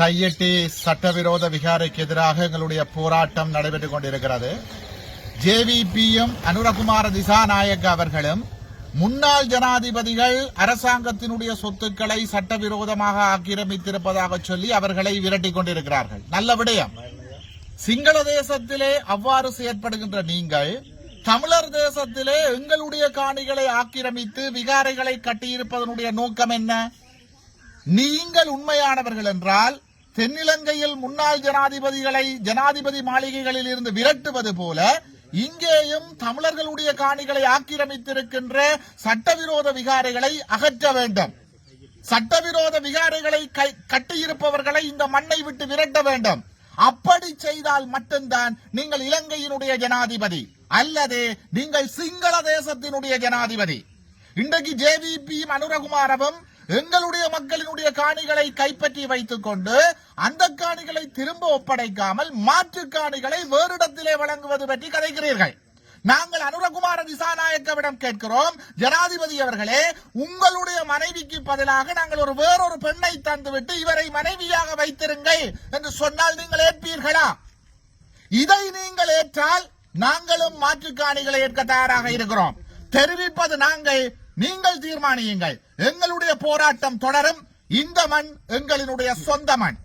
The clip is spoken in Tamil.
கையெட்டி சட்டவிரோத விகாரைக்கு எதிராக எங்களுடைய போராட்டம் நடைபெற்றுக் கொண்டிருக்கிறது. ஜேவிபியும் அனுரகுமார திசாநாயக் அவர்களும் முன்னாள் ஜனாதிபதிகள் அரசாங்கத்தினுடைய சொத்துக்களை சட்டவிரோதமாக ஆக்கிரமித்திருப்பதாக சொல்லி அவர்களை விரட்டிக் கொண்டிருக்கிறார்கள். நல்ல விடயம். சிங்கள தேசத்திலே அவ்வாறு செயற்படுகின்ற நீங்கள் தமிழர் தேசத்திலே எங்களுடைய காணிகளை ஆக்கிரமித்து விகாரைகளை கட்டியிருப்பதனுடைய நோக்கம் என்ன? நீங்கள் உண்மையானவர்கள் என்றால் தென்னிலங்கையில் முன்னாள் ஜனாதிபதிகளை ஜனாதிபதி மாளிகைகளில் இருந்து விரட்டுவது போல இங்கேயும் தமிழர்களுடைய காணிகளை ஆக்கிரமித்திருக்கின்ற சட்டவிரோத விகாரைகளை அகற்ற வேண்டும். சட்டவிரோத விகாரைகளை கை- கட்டியிருப்பவர்களை இந்த மண்ணை விட்டு விரட்ட வேண்டும். அப்படி செய்தால் மட்டும்தான் நீங்கள் இலங்கையினுடைய ஜனாதிபதி அல்லது நீங்கள் சிங்கள தேசத்தினுடைய ஜனாதிபதி. இன்றைக்கு ஜேவிபியும் அனுரகுமாரவும் எங்களுடைய மக்களினுடைய காணிகளை கைப்பற்றி வைத்துக் கொண்டு அந்த காணிகளை திரும்ப ஒப்படைக்காமல் மாற்று காணிகளை வேறு இடத்திலே வழங்குவது பற்றி கதைக்கிறீர்கள். நாங்கள் அனுரகுமார திசாநாயக்கவிடம் கேட்கிறோம் ஜனாதிபதி அவர்களே உங்களுடைய மனைவிக்கு பதிலாக நாங்கள் ஒரு வேறொரு பெண்ணை தந்துவிட்டு இவரை மனைவியாக வைத்திருங்கள் என்று சொன்னால் நீங்கள் ஏற்பீர்களா? இதை நீங்கள் ஏற்றால் நாங்களும் மாற்றுக்காணிகளை ஏற்க தயாராக இருக்கிறோம். தெரிவிப்பது நாங்கள் நீங்கள் தீர்மானியுங்கள். எங்களுடைய போராட்டம் தொடரும். இந்த மண் எங்களினுடைய சொந்த மண்.